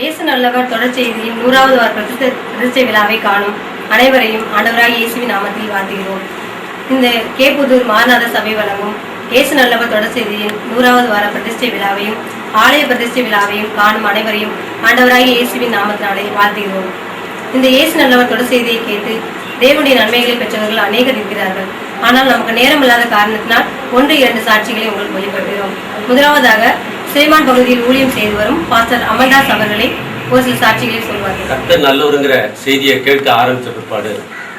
இயேசு நல்லவர் தொடர் செய்தியின் நூறாவது வார பிரதிஷ்ட பிரதிஷ்டை விழாவை காணும் அனைவரையும் ஆண்டவராய் இயேசுவின் நாமத்தில் வாழ்த்துகிறோம். இந்த கேபுதூர் மாநாத சபை வழங்கும் இயேசு நல்லவர் தொடர்செய்தியின் நூறாவது வார பிரதிஷ்டை விழாவையும் ஆலய பிரதிஷ்டை விழாவையும் காணும் அனைவரையும் ஆண்டவராய் இயேசுவின் நாமத்தினாலே வாழ்த்துகிறோம். இந்த இயேசு நல்லவர் தொடர் செய்தியை கேட்டு தேவனுடைய நன்மைகளை பெற்றவர்கள் அநேகர் இருக்கிறார்கள். ஆனால் நமக்கு நேரம் இல்லாத காரணத்தினால் ஒன்று இரண்டு சாட்சிகளை உங்களுக்கு வெளிப்படுத்துகிறோம் முதலாவதாக சேமான் பகுதியில் ஊழியம் செய்து வரும் பாஸ்டர் அமல்தாஸ் அவர்களை ஒரு சில சாட்சிகளை சொல்வார்கள். கர்த்தர் நல்லவருங்கிற செய்தியை கேட்க ஆரம்பிச்ச பிற்பாடு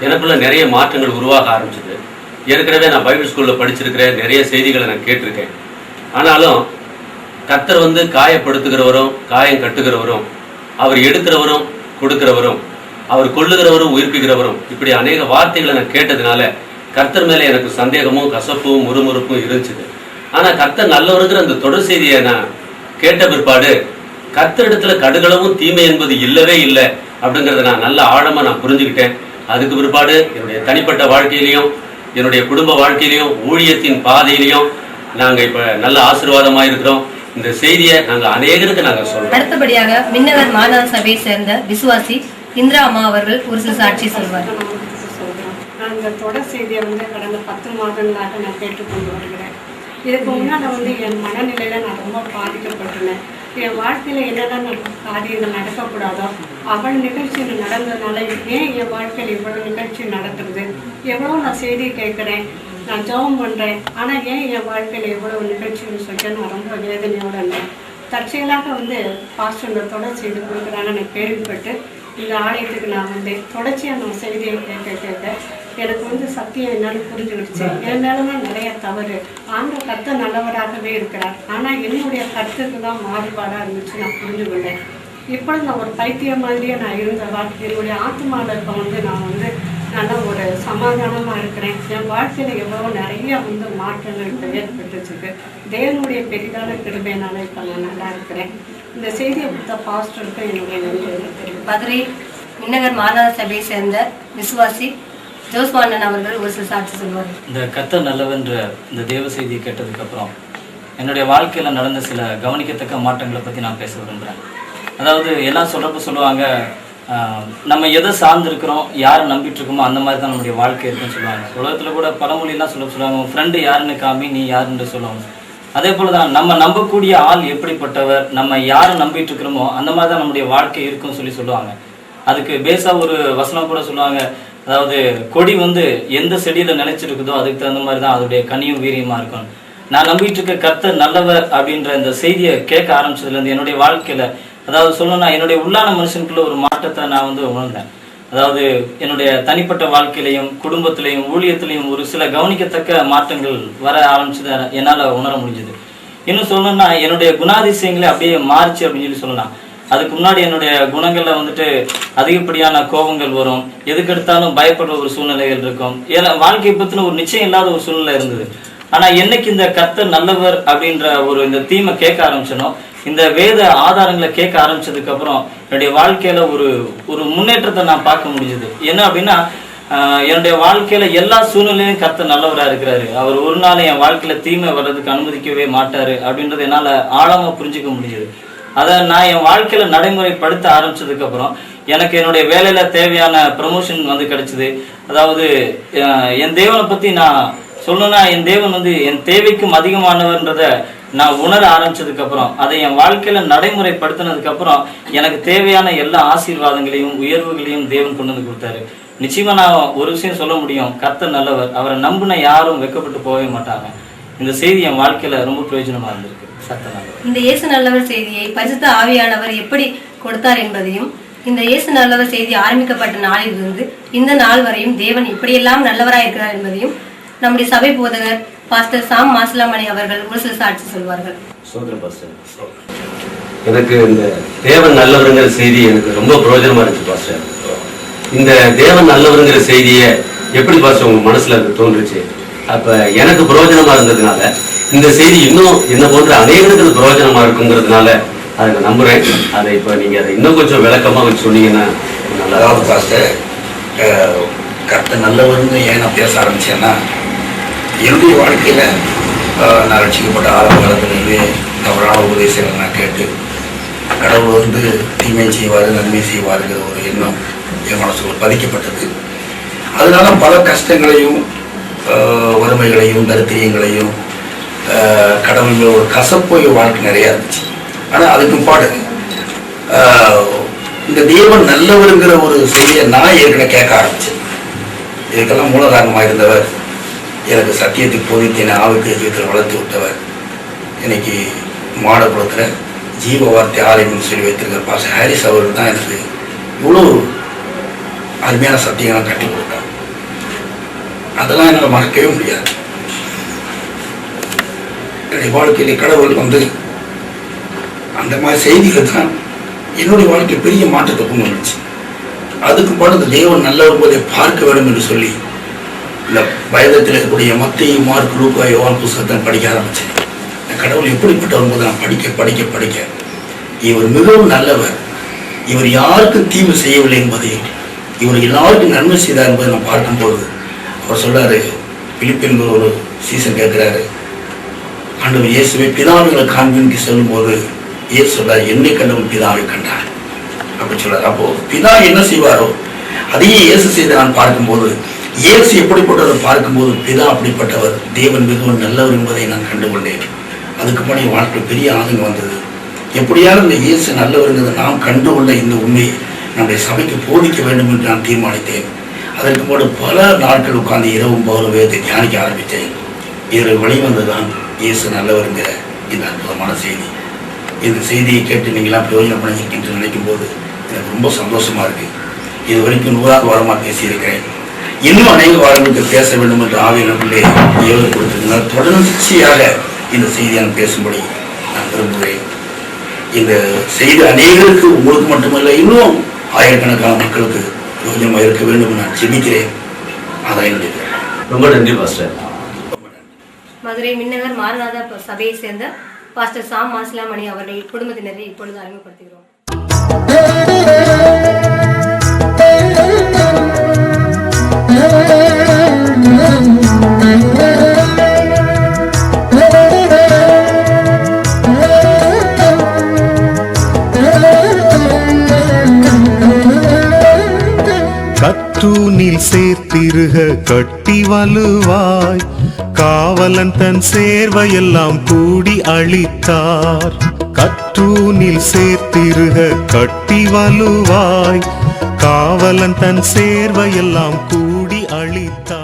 எனக்குள்ள நிறைய மாற்றங்கள் உருவாக ஆரம்பிச்சது. ஏற்கனவே நான் பைபிள் ஸ்கூல்ல படிச்சிருக்கிறேன் நிறைய செய்திகளை நான் கேட்டிருக்கேன். ஆனாலும் கர்த்தர் வந்து காயப்படுத்துகிறவரும் காயம் கட்டுகிறவரும் அவர் எடுக்கிறவரும் கொடுக்கிறவரும் அவர் கொள்ளுகிறவரும் உயிர்ப்பிக்கிறவரும் இப்படி அநேக வார்த்தைகளை நான் கேட்டதுனால கர்த்தர் மேல எனக்கு சந்தேகமும் கசப்பும் முறுமுறுப்பும் இருந்துச்சு. ஆனா கர்த்தர் நல்லவருங்கிற அந்த தொடர் செய்தியை நான் கேட்ட பிற்பாடு கர்த்தரிடத்துல கடுகளவும் தீமை என்பது இல்லவே இல்லை அப்படிங்கறத நான் நல்ல ஆழமா நான் புரிஞ்சுக்கிட்டேன். அதுக்கு பிற்பாடு என்னுடைய தனிப்பட்ட வாழ்க்கையிலையும் என்னுடைய குடும்ப வாழ்க்கையிலையும் ஊழியத்தின் பாதையிலையும் நாங்க இப்ப நல்ல ஆசீர்வாதமா இருக்கிறோம். இந்த செய்தியை நாங்க அநேகருக்கு நாங்க சொல்றோம். அடுத்தபடியாக விண்ணகர் மாநாத சபையை சேர்ந்த விசுவாசி இந்திரா அம்மா அவர்கள் ஒரு சில சாட்சி சொல்கிறோம் நான் இந்த தொடர் செய்தியை வந்து கடந்த பத்து மாதங்களாக நான் கேட்டுக்கொண்டு வருகிறேன். இதுக்கு முன்னால் வந்து என் மனநிலையில் நான் ரொம்ப பாதிக்கப்பட்டுள்ளேன். என் வாழ்க்கையில் என்னென்ன காரியங்கள் நடக்கக்கூடாதோ அவள் நிகழ்ச்சிகள் நடந்ததுனால ஏன் என் வாழ்க்கையில் இவ்வளோ நிகழ்ச்சி நடத்துறது? எவ்வளோ நான் செய்தி கேட்குறேன் நான் ஜெபம் பண்ணுறேன் ஆனால் ஏன் என் வாழ்க்கையில் எவ்வளோ நிகழ்ச்சின்னு சொல்லிட்டு நான் ரொம்ப வேதனையோடு இருந்தேன். தற்செயலாக வந்து பாஸ்டர் தொடர் செய்து கொடுக்குறாங்கன்னு கேள்விப்பட்டு இந்த ஆலயத்துக்கு நான் வந்தேன் தொடர்ச்சியாக நான் செய்தியை கேட்க கேட்டேன் எனக்கு வந்து சத்தியம் என்னால் புரிஞ்சுக்கிடுச்சு. என் மேலே நிறைய தவறு. ஆண்ட கத்த நல்லவராகவே இருக்கிறார். ஆனால் என்னுடைய கருத்துக்கு தான் மாறுபாடாக இருந்துச்சு நான் புரிஞ்சு கொண்டேன் இப்போ நான் ஒரு பைத்தியம் மாதிரியே நான் இருந்தவா? என்னுடைய ஆத்மாவில் இப்போ வந்து நான் வந்து நல்ல ஒரு சமாதானமாக இருக்கிறேன். என் வாழ்க்கையில் எவ்வளோ நிறைய வந்து மாற்றங்கள் இப்போ தேவனுடைய பெரிதான கிருபையினால இப்போ நான் நல்லா இருக்கிறேன். இந்த செய்தியை கொடுத்த பாஸ்டருக்கு என்னுடைய நன்றி. தெரியும் மதுரை விண்ணகர் மாநகர சபையை சேர்ந்த விசுவாசி ஜோஸ்வானன் அவர்கள் ஒரு சில சாட்சி இந்த கத்த நல்லவென்ற இந்த தேவ செய்தியை கேட்டதுக்கப்புறம் என்னுடைய வாழ்க்கையில் நடந்த சில கவனிக்கத்தக்க மாற்றங்களை பற்றி நான் பேச விரும்புகிறேன் அதாவது எல்லாம் சொல்கிறப்ப சொல்லுவாங்க நம்ம எதை சார்ந்திருக்கிறோம் யாரை நம்பிட்டு இருக்கோமோ அந்த மாதிரி தான் நம்முடைய வாழ்க்கை இருக்குன்னு சொல்லுவாங்க. உலகத்தில் கூட பழமொழியெல்லாம் சொல்ல சொல்லுவாங்க உன் ஃப்ரெண்டு யாருன்னு காமி நீ யாருன்னு சொல்லுவாங்க அதே போல தான் நம்ம நம்பக்கூடிய ஆள் எப்படிப்பட்டவர் நம்ம யாரை நம்பிட்டு இருக்கிறோமோ அந்த மாதிரி தான் நம்முடைய வாழ்க்கை இருக்குன்னு சொல்லி சொல்லுவாங்க. அதுக்கு பேஸா ஒரு வசனம் கூட சொல்லுவாங்க அதாவது கொடி வந்து எந்த செடியில் நினைச்சிருக்குதோ அதுக்கு தகுந்த மாதிரி தான் அதோடைய கனியும் வீரியமாக இருக்கும். நான் நம்பிட்டு இருக்க கத்த நல்லவர் அப்படின்ற இந்த செய்தியை கேட்க ஆரம்பிச்சதுலேருந்து என்னுடைய வாழ்க்கையில் அதாவது சொல்லணும்னா என்னுடைய உள்ளான மனுஷனுக்குள்ள ஒரு மாற்றத்தை நான் வந்து உணர்ந்தேன். அதாவது என்னுடைய தனிப்பட்ட வாழ்க்கையிலையும் குடும்பத்திலையும் ஊழியத்திலையும் ஒரு சில கவனிக்கத்தக்க மாற்றங்கள் வர ஆரம்பிச்சதை என்னால் உணர முடிஞ்சது. இன்னும் சொல்லணும்னா என்னுடைய குணாதிசயங்களே அப்படியே மாறுச்சு அப்படின்னு சொல்லி சொல்லலாம். அதுக்கு முன்னாடி என்னுடைய குணங்களில் வந்துட்டு அதிகப்படியான கோபங்கள் வரும். எதுக்கு எடுத்தாலும் பயப்படுற ஒரு சூழ்நிலைகள் இருக்கும். ஏன்னா வாழ்க்கையை பற்றின ஒரு நிச்சயம் இல்லாத ஒரு சூழ்நிலை இருந்தது. ஆனால் என்னைக்கு இந்த கர்த்தர் நல்லவர் அப்படின்ற ஒரு இந்த தீமை கேட்க ஆரம்பிச்சனோ இந்த வேத ஆதாரங்களை கேட்க ஆரம்பிச்சதுக்கப்புறம் என்னுடைய வாழ்க்கையில் ஒரு ஒரு முன்னேற்றத்தை நான் பார்க்க முடிஞ்சது. என்ன அப்படின்னா என்னுடைய வாழ்க்கையில எல்லா சூழ்நிலையும் கத்த நல்லவரா இருக்கிறாரு. அவர் ஒரு நாள் என் வாழ்க்கையில தீமை வர்றதுக்கு அனுமதிக்கவே மாட்டாரு அப்படின்றத என்னால ஆழமா புரிஞ்சுக்க முடிஞ்சது. அதை நான் என் வாழ்க்கையில நடைமுறைப்படுத்த ஆரம்பிச்சதுக்கு அப்புறம் எனக்கு என்னுடைய வேலையில தேவையான ப்ரமோஷன் வந்து கிடைச்சது. அதாவது என் தேவனை பத்தி நான் சொல்லணும்னா என் தேவன் வந்து என் தேவைக்கும் அதிகமானவர்ன்றத நான் உணர ஆரம்பிச்சதுக்கு அப்புறம் அதை என் வாழ்க்கையில நடைமுறைப்படுத்தினதுக்கு அப்புறம் எனக்கு தேவையான எல்லா ஆசீர்வாதங்களையும் உயர்வுகளையும் தேவன் கொண்டு வந்து கொடுத்தாரு. நிச்சயமா நான் ஒரு விஷயம் சொல்ல முடியும். கர்த்தர் நல்லவர். அவரை நம்பின யாரும் வெக்கப்பட்டு போகவே மாட்டாங்க. இந்த செய்தி என் வாழ்க்கையில ரொம்ப பிரயோஜனமா இருந்திருக்கு. சத்த நல்லவர் இந்த இயேசு நல்லவர் செய்தியை பரிசுத்த ஆவியானவர் எப்படி கொடுத்தார் என்பதையும் இந்த இயேசு நல்லவர் செய்தி ஆரம்பிக்கப்பட்ட நாளிலிருந்து இந்த நாள் வரையும் தேவன் இப்படியெல்லாம் நல்லவராய் இருக்கிறார் என்பதையும் நம்முடைய சபை போதகர் பாஸ்டர் சாம் மாசிலாமணி அவர்கள் ஒரு சில சாட்சி சொல்வார்கள். எனக்கு இந்த தேவன் நல்லவருங்கிற செய்தி எனக்கு ரொம்ப பிரயோஜனமா இருந்துச்சு பாஸ்டர். இந்த தேவன் நல்லவருங்கிற செய்தியை எப்படி பாஸ்டர் உங்க மனசுல அது தோன்றுச்சு? அப்போ எனக்கு பிரயோஜனமாக இருந்ததுனால இந்த செய்தி இன்னும் என்ன போன்ற அநேகருக்கு அது பிரயோஜனமாக இருக்குங்கிறதுனால அதை நான் நம்புகிறேன் அதை இப்போ நீங்கள் அதை இன்னும் கொஞ்சம் விளக்கமாக கொஞ்சம் சொன்னீங்கன்னா நல்லா அதாவது பாஸ்டர் கத்த கர்த்தர் நல்லவர்னு ஏன் நான் பேச ஆரம்பித்தேன்னா என்னுடைய வாழ்க்கையில் நான் ரட்சிக்கப்பட்ட ஆரம்ப காலத்திலேயே தவறான உபதேசங்களை நான் கேட்டு கடவுள் வந்து தீமை செய்வார் நன்மை செய்வாருங்கிற ஒரு எண்ணம் என் மனசுக்குள் பதிக்கப்பட்டது. அதனால பல கஷ்டங்களையும் வறுமைகளையும் தரித்திரியங்களையும் ஆஹ், கடவுள் மேல ஒரு கசப்போய் வாழ்க்கை நிறையா இருந்துச்சு. ஆனால் அதுக்கும் பாடு. இந்த தேவன் நல்லவருங்கிற ஒரு செய்தியை நான் ஏற்கனவே கேட்க ஆரம்பிச்சேன். இதுக்கெல்லாம் மூலகாரணமாக இருந்தவர் எனக்கு சத்தியத்தை போதித்து என் ஆவுக்கு ஜீவத்தில் வளர்த்து விட்டவர். இன்னைக்கு மாடபுரத்தில் ஜீவ வார்த்தை ஆலயம்னு சொல்லி வைத்திருக்கிற பாச ஹாரிஸ் அவர்கள் தான் எனக்கு இவ்வளோ அருமையான சத்தியங்களை கட்டி கொடுத்தார். அதெல்லாம் என்னால் மறக்கவே முடியாது. என்னுடைய வாழ்க்கையில் கடவுள் வந்து அந்த மாதிரி செய்திகள் தான் என்னுடைய வாழ்க்கை பெரிய மாற்றத்தை கொண்டு வந்துச்சு. அதுக்கு பாடு இந்த தேவன் நல்லவர் போதை பார்க்க வேண்டும் என்று சொல்லி இந்த பயதத்தில் இருக்கக்கூடிய மத்திய மார்க் லூக்கா யோவான் புஸ்தகத்தை படிக்க ஆரம்பித்தேன் இந்த கடவுள் எப்படிப்பட்டவர் போது நான் படிக்க படிக்க படிக்க. இவர் மிகவும் நல்லவர். இவர் யாருக்கும் தீமை செய்யவில்லை என்பதை இவர் எல்லாருக்கும் நன்மை செய்தார் என்பதை நான் பார்க்கும்போது அவர் சொல்றாரு பிலிப்பின் ஒரு சீசன் கேட்குறாரு. ஆண்டவர் இயேசுவை பிதாவிகளை காண்பின்க்கு செல்லும்போது இயேசு சொல்றாரு என்னை கண்டவன் பிதாவை கண்டார் அப்படி சொல்றாரு. அப்போ பிதா என்ன செய்வாரோ அதையே இயேசு செய்து நான் பார்க்கும்போது இயேசு எப்படிப்பட்டவர் பார்க்கும்போது பிதா அப்படிப்பட்டவர் தேவன் மிகவும் நல்லவர் என்பதை நான் கண்டுகொண்டேன். அதுக்கு முன்னாடி என் வாழ்க்கை பெரிய ஆதங்கம் வந்தது. எப்படியாவது இந்த இயேசு நல்லவருங்கிறதை நாம் கண்டுகொண்ட இந்த உண்மையை நம்முடைய சபைக்கு போதிக்க வேண்டும் என்று நான் தீர்மானித்தேன். அதற்கு முன்னாடி பல நாட்கள் உட்கார்ந்து இரவும் பகலும் வேதத்தை தியானிக்க ஆரம்பித்தேன். இதில் வெளிவந்ததுதான் இயேசு நல்லவருங்கிற இந்த அற்புதமான செய்தி. இந்த செய்தியை கேட்டு நீங்களாம் பிரயோஜனம் பண்ணியிருக்கீங்க நினைக்கும் போது எனக்கு ரொம்ப சந்தோஷமா இருக்கு. இது வரைக்கும் நூறாவது வாரமாக பேசியிருக்கிறேன். இன்னும் அநேக வாரங்களுக்கு பேச வேண்டும் என்று ஆவியனுக்குள்ளே ஏழு கொடுத்திருந்தால் தொடர்ச்சியாக இந்த செய்தியை நான் பேசும்படி நான் விரும்புகிறேன். இந்த செய்தி அநேகருக்கு உங்களுக்கு மட்டுமல்ல இன்னும் ஆயிரக்கணக்கான மக்களுக்கு பிரயோஜனமாக இருக்க வேண்டும் நான் ஜெபிக்கிறேன் அதான் என்னுடைய. ரொம்ப நன்றி பாஸ்டர் மதுரை மின்னகர் மாரநாத சபையை சேர்ந்த பாஸ்டர் சாம் மாசிலாமணி அவர்கள் குடும்பத்தினரை இப்பொழுது அறிமுகப்படுத்துகிறோம். கட்டி வலுவாய். காவலன் தன் சேர்வையெல்லாம் கூடி அளித்தார் கற்றூனில் சேர்த்திருக கட்டி வலுவாய். காவலன் தன் சேர்வையெல்லாம் கூடி அளித்தார்